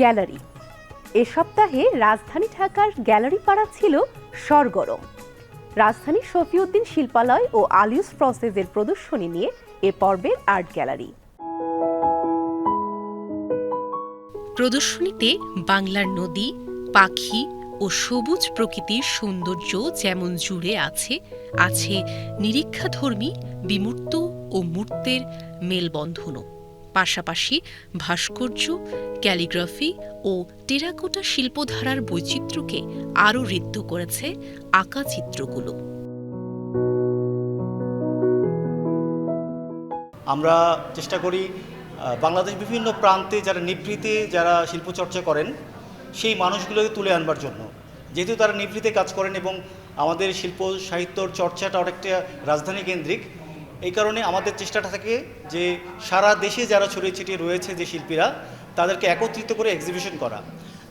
Gallery. এ সপ্তাহে রাজধানী ঢাকার গ্যালারি পাড়া ছিল সরগরম। রাজধানী শফিউদ্দিন শিল্পালয় ও আলিউস প্রসেসের প্রদর্শনী নিয়ে এ পর্বের আর্ট গ্যালারি। প্রদর্শনীতে বাংলার নদী, পাখি ও সবুজ প্রকৃতির সৌন্দর্য যেমন জুড়ে আছে আছে নিরীক্ষাধর্মী, বিমূর্ত ও মূর্তের মেলবন্ধনও। পাশাপাশি ভাস্কর্য, ক্যালিগ্রাফি ও টেরাকোটা শিল্পধারার বৈচিত্র্যকে আরও ঋদ্ধ করেছে আঁকা চিত্রগুলো। আমরা চেষ্টা করি বাংলাদেশ বিভিন্ন প্রান্তে যারা নিভৃতে যারা শিল্পচর্চা করেন, সেই মানুষগুলোকে তুলে আনবার জন্য। যেহেতু তারা নিভৃতে কাজ করেন এবং আমাদের শিল্প সাহিত্যর চর্চাটা অনেকটা রাজধানী কেন্দ্রিক এই কারণে আমাদের চেষ্টাটা থাকে যে সারা দেশে যারা ছড়িয়ে ছিটিয়ে রয়েছে যে শিল্পীরা, তাদেরকে একত্রিত করে এক্সিবিশন করা।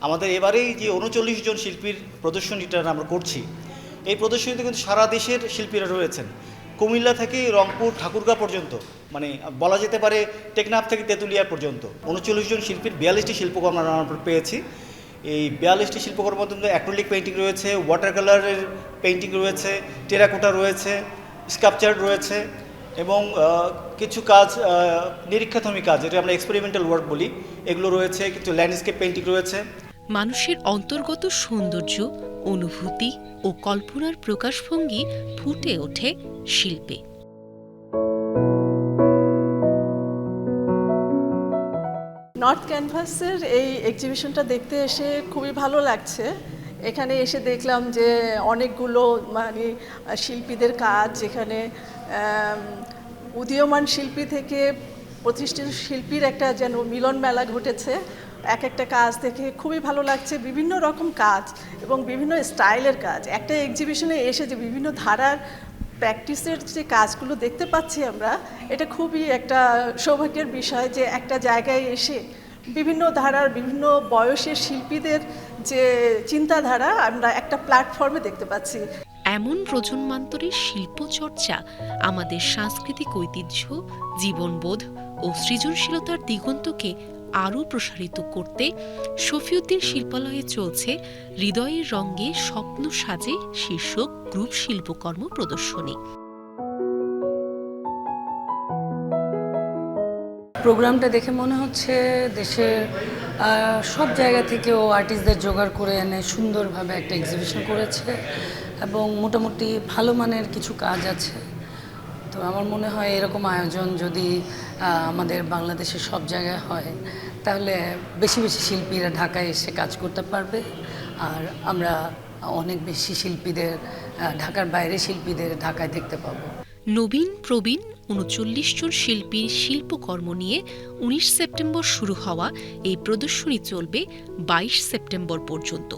আমাদের এবারেই যে উনচল্লিশ জন শিল্পীর প্রদর্শনীটা আমরা করছি। এই প্রদর্শনীতে কিন্তু সারা দেশের শিল্পীরা রয়েছেন। কুমিল্লা থেকে রংপুর, ঠাকুরগাঁ পর্যন্ত মানে বলা যেতে পারে টেকনাফ থেকে তেঁতুলিয়া পর্যন্ত। উনচল্লিশ জন শিল্পীর বিয়াল্লিশটি শিল্পকর্ম আমরা পেয়েছি। এই বিয়াল্লিশটি শিল্পকর্মের মধ্যে অ্যাক্রিলিক পেন্টিং রয়েছে ওয়াটার কালারের পেন্টিং রয়েছে টেরাকোটা রয়েছে স্কাপচার রয়েছে। এবং কিছু কাজ নিরীক্ষাধর্মী কাজ যেটা আমরা এক্সপেরিমেন্টাল ওয়ার্ক বলি এগুলো রয়েছে কিছু ল্যান্ডস্কেপ পেন্টিং রয়েছে। মানুষের অন্তর্গত সৌন্দর্য অনুভূতি ও কল্পনার প্রকাশভঙ্গি ফুটে ওঠে শিল্পে। নর্থ ক্যানভাসের এই এক্সিবিশনটা দেখতে এসে খুবই ভালো লাগছে। এখানে এসে দেখলাম যে অনেকগুলো মানে শিল্পীদের কাজ যেখানে উদীয়মান শিল্পী থেকে প্রতিষ্ঠিত শিল্পীর একটা যেন মিলন মেলা ঘটেছে। এক একটা কাজ দেখে খুবই ভালো লাগছে, বিভিন্ন রকম কাজ এবং বিভিন্ন স্টাইলের কাজ। একটা এক্সিবিশনে এসে যে বিভিন্ন ধারার প্র্যাকটিসের যে কাজগুলো দেখতে পাচ্ছি আমরা, এটা খুবই একটা সৌভাগ্যের বিষয় যে একটা জায়গায় এসে বিভিন্ন ধারার, বিভিন্ন বয়সের শিল্পীদের যে চিন্তাধারা আমরা একটা প্ল্যাটফর্মে দেখতে পাচ্ছি। এমন প্রজন্মান্তরের শিল্পচর্চা, আমাদের সাংস্কৃতিক ঐতিহ্য, জীবনবোধ ও সৃজনশীলতার দিগন্তকে আরও প্রসারিত করতে শফিউদ্দিন শিল্পালয়ে চলছে হৃদয়ের রঙে স্বপ্ন সাজে শীর্ষক গ্রুপ শিল্পকর্ম প্রদর্শনী। প্রোগ্রামটা দেখে মনে হচ্ছে দেশের সব জায়গা থেকে ও আর্টিস্টদের জোগাড় করে এনে সুন্দরভাবে একটা এক্সিবিশন করেছে এবং মোটামুটি ভালো মানের কিছু কাজ আছে। তো আমার মনে হয় এরকম আয়োজন যদি আমাদের বাংলাদেশের সব জায়গায় হয়, তাহলে বেশি বেশি শিল্পীরা ঢাকায় এসে কাজ করতে পারবে। আর আমরা অনেক বেশি শিল্পীদের ঢাকার বাইরে শিল্পীদের ঢাকায় দেখতে পাবো। নবীন, প্রবীণ উনচল্লিশ জন শিল্পীর শিল্পকর্ম নিয়ে উনিশ সেপ্টেম্বর শুরু হওয়া এই প্রদর্শনী চলবে বাইশ সেপ্টেম্বর পর্যন্ত।